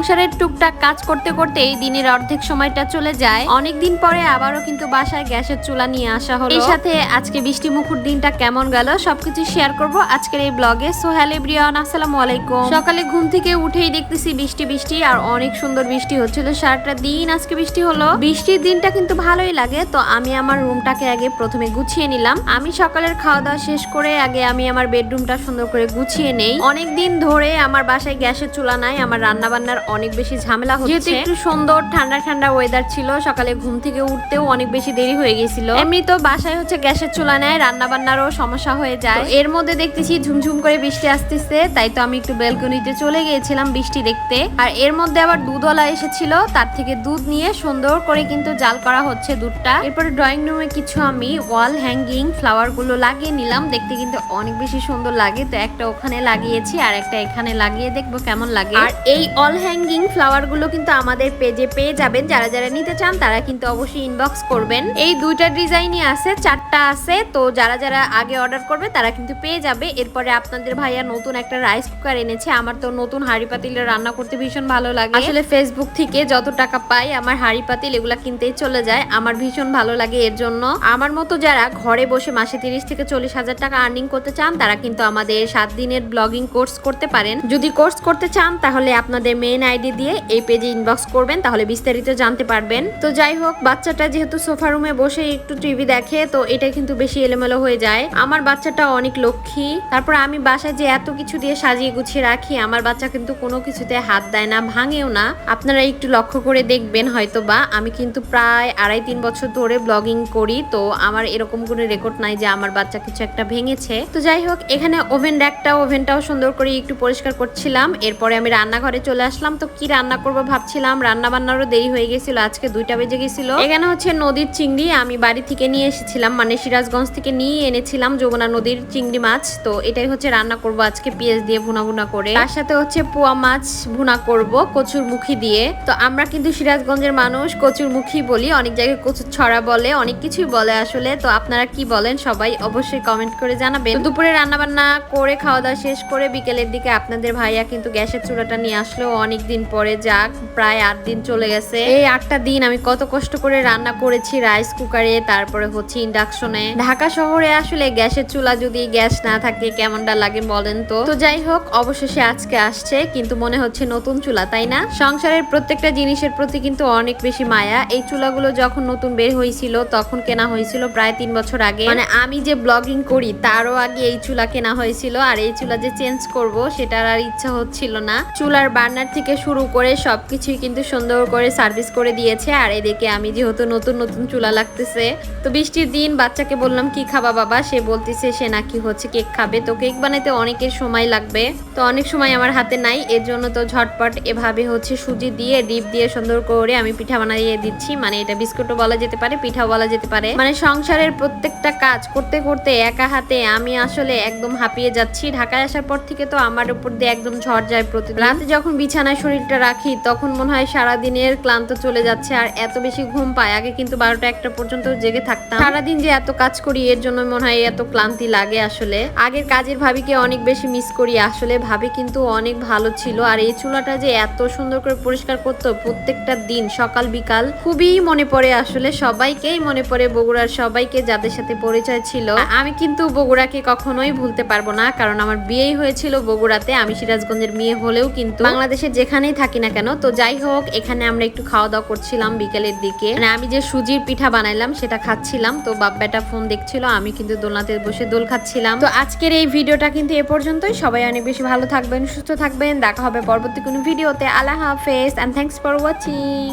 সংসারের টুকটাক কাজ করতে করতে এই দিনের অর্ধেক সময়টা চলে যায়। অনেক দিন পরে আবারও কিন্তু বাসায় গ্যাসের চুলা নিয়ে আসা হলো। এই সাথে আজকে বৃষ্টি মুখর দিনটা কেমন গেল সবকিছু শেয়ার করব আজকের এই ব্লগে সো হ্যালো এভরিওয়ান আসসালামু আলাইকুম। সকালে ঘুম থেকে উঠেই দেখতেছি বৃষ্টি বৃষ্টি, আর অনেক সুন্দর বৃষ্টি হচ্ছিল। সারাটা দিন আজকে বৃষ্টি হলো। বৃষ্টির দিনটা কিন্তু ভালোই লাগে, তো আমি আমার রুমটাকে আগে প্রথমে গুছিয়ে নিলাম। আমি সকালের খাওয়া দাওয়া শেষ করে আগে আমি আমার বেডরুমটা সুন্দর করে গুছিয়ে নেই। অনেক দিন ধরে আমার বাসায় গ্যাসের চুলা নাই, আমার রান্না বান্নার অনেক বেশি ঝামেলা হচ্ছে। একটু সুন্দর ঠান্ডা ঠান্ডা ওয়েদার ছিল সকালে ঘুম থেকে উঠতেও অনেক বেশি দেরি হয়ে গেছিল। এমনি তো বাসায় হচ্ছে গ্যাসের চুলা নেয় রান্না বান্নারও সমস্যা হয়ে যায়। এর মধ্যে দেখতেছি ঝুমঝুম করে বৃষ্টি আসতেছে তাই তো আমি একটু বেলকনিতে চলে গিয়েছিলাম বৃষ্টি দেখতে। আর এর মধ্যে আবার দুধওয়ালা এসেছিল তার থেকে দুধ নিয়ে সুন্দর করে কিন্তু জাল করা হচ্ছে দুধটা। এরপরে ড্রয়িং রুমে কিছু আমি ওয়াল হ্যাঙ্গিং ফ্লাওয়ারগুলো লাগিয়ে নিলাম দেখতে কিন্তু অনেক বেশি সুন্দর লাগে। তো একটা ওখানে লাগিয়েছি আর একটা এখানে লাগিয়ে দেখব কেমন লাগে। আর এই অল হ্যাঙ্গিং ফ্লাওয়ারগুলো কিন্তু আমাদের পেজে পেয়ে যাবেন। যারা যারা নিতে চান, তারা কিন্তু অবশ্যই ইনবক্স করবেন। এই দুইটা ডিজাইনই আছে, চারটা আছে। তো যারা যারা আগে অর্ডার করবে, তারা কিন্তু পেয়ে যাবে। এরপরে আপনাদের ভাইয়া নতুন একটা রাইস কুকার এনেছে। আমার তো নতুন হাড়ি পাতিলে রান্না করতে ভীষণ ভালো লাগে। আসলে ফেসবুক থেকে যত টাকা পাই, আমার হাড়ি পাতিল এগুলা কিনতেই চলে যায়। আমার ভীষণ ভালো লাগে এর জন্য। আমার মতো যারা ঘরে বসে মাসে তিরিশ থেকে চল্লিশ হাজার টাকা আর্নিং করতে চান, তারা কিন্তু আমাদের সাত দিনের ব্লগিং কোর্স করতে পারেন। যদি কোর্স করতে চান, তাহলে আপনাদের মেন আইডি দিয়ে এই পেজে ইনবক্স করবেন, তাহলে বিস্তারিত জানতে পারবেন। তো যাই হোক, বাচ্চাটা যেহেতু সোফা রুমে বসে একটু টিভি দেখে, তো এটা কিন্তু বেশি এলোমেলো হয়ে যায়। আমার বাচ্চাটা অনেক লক্ষ্মী। তারপর আমি বাসায় যে এত কিছু দিয়ে সাজিয়ে গুছিয়ে রাখি, আমার বাচ্চা কিন্তু কোনো কিছুতে হাত দেয় না, ভাঙেও না। আপনারা একটু লক্ষ্য করে দেখবেন হয়তো বা আমি কিন্তু প্রায় আড়াই তিন বছর ধরে ব্লগিং করি, তো আমার এরকম কোনো রেকর্ড নাই যে আমার বাচ্চা কিছু একটা ভেঙেছে। তো যাই হোক, এখানে ওভেন র্যাকটা ওভেনটাও সুন্দর করে একটু পরিষ্কার করছিলাম। এরপরে আমি রান্নাঘরে চলে আসলাম। তো কি রান্না করব ভাবছিলাম। রান্না বান্নারও দেরি হয়ে গেছিল, আজকে দুইটা বেজে গেছিল। এখানে হচ্ছে নদীর চিংড়ি, আমি বাড়ি থেকে নিয়ে এসেছিলাম মানে সিরাজগঞ্জ থেকে নিয়ে এনেছিলাম যমুনা নদীর চিংড়ি মাছ। তো এটাই হচ্ছে রান্না করব আজকে, পেঁয়াজ দিয়ে ভুনা ভুনা করে। তার সাথে হচ্ছে পোয়া মাছ ভুনা করব, কচুর মুখি দিয়ে। তো আমরা কিন্তু সিরাজগঞ্জের মানুষ, কচুর মুখী বলি, অনেক জায়গায় কচুর ছড়া বলে, অনেক কিছুই বলে আসলে। তো আপনারা কি বলেন, সবাই অবশ্যই কমেন্ট করে জানাবেন। দুপুরে রান্না বান্না করে, খাওয়া দাওয়া শেষ করে বিকেলের দিকে আপনাদের ভাইয়া কিন্তু গ্যাসের চুলাটা নিয়ে আসলো, অনেক দিন পরে যাক, প্রায় আট দিন চলে গেছে। এই আটটা দিন আমি কত কষ্ট করে রান্না করেছি, রাইস কুকারে, তারপরে হচ্ছে ইন্ডাকশনে। ঢাকা শহরে আসলে গ্যাসের চুলা যদি গ্যাস না থাকে, কেমনটা লাগে বলেন তো? তো যাই হোক, অবশেষে আজকে আসছে, কিন্তু মনে হচ্ছে নতুন চুলা, তাই না? সংসারের প্রত্যেকটা জিনিসের প্রতি কিন্তু অনেক বেশি মায়া। এই চুলাগুলো যখন নতুন বের হয়েছিল, তখন কেনা হয়েছিল প্রায় তিন বছর আগে। মানে আমি যে ব্লগিং করি, তারও আগে এই চুলা কেনা হয়েছিল, আর এই চুলা যে চেঞ্জ করব, সেটার আর ইচ্ছা হচ্ছিল না। চুলার বার্নার থেকে শুরু করে সবকিছুই কিন্তু সুন্দর করে সার্ভিস করে দিয়েছে। আর এদিকে আমি যেহেতু নতুন নতুন চুলা লাগতেছে, তো বৃষ্টির দিন বাচ্চাকে বললাম, কি খাবা বাবা? সে বলতেছে, সে নাকি হচ্ছে কেক খাবে। তো কেক বানাইতে অনেকের সময় লাগবে, তো অনেক সময় আমার হাতে নাই। এর জন্য তো ঝটপট এভাবে হচ্ছে সুজি দিয়ে, ডিপ দিয়ে সুন্দর করে আমি পিঠা বানিয়ে দিচ্ছি। মানে এটা বিস্কুটও বলা যেতে পারে, পিঠাও বলা যেতে পারে। মানে সংসারের প্রত্যেকটা কাজ করতে করতে একা হাতে আমি আসলে একদম হাঁপিয়ে যাচ্ছি। ঢাকায় আসার পর থেকে তো আমার উপর দিয়ে একদম ঝড় যায় প্রতিদিন। রাতে যখন বিছানায় শরীরটা রাখি, তখন মনে হয় সারা দিনের ক্লান্ত চলে যাচ্ছে আর এত বেশি ঘুম পায়। আগে কিন্তু বারোটা একটা পর্যন্ত জেগে থাকতাম। সারাদিন যে এত কাজ করি, এর জন্য মনে হয় এত ক্লান্তি লাগে আসলে। আগের কাজের ভাবিকে অনেক বেশি মিস করি। আসলে ভাবি কিন্তু অনেক ভালো ছিল আর এই চুলাটা যে এত সুন্দর করে পরিষ্কার করতো প্রত্যেকটা দিন, সকাল, বিকাল, খুবই মনে পড়ে আসলে। সবাইকেই মনে পড়ে বগুড়ার সবাইকে যাদের সাথে পরিচয় ছিল। আমি কিন্তু বগুড়াকে কখনোই ভুলতে পারব না, কারণ আমার বিয়েই হয়েছিল বগুড়াতে। আমি সিরাজগঞ্জের মেয়ে হলেও কিন্তু বাংলাদেশে যেখানেই থাকি না কেন? তো যাই হোক, এখানে আমরা একটু খাওয়া দাওয়া করছিলাম বিকেলের দিকে। মানে আমি যে সুজির পিঠা বানাইলাম, সেটা খাচ্ছিলাম। তো বাপ্পাটা ফোন দেখছিল, আমি কিন্তু দোলনাতে বসে দোল খাচ্ছিলাম। তো আজকের এই ভিডিওটা কিন্তু এ পর্যন্তই। সবাই অনেক বেশি ভালো থাকবেন, সুস্থ থাকবেন। দেখা হবে পরবর্তী কোনো ভিডিওতে। আল্লাহ হাফেজ অ্যান্ড থ্যাংকস ফর ওয়াচিং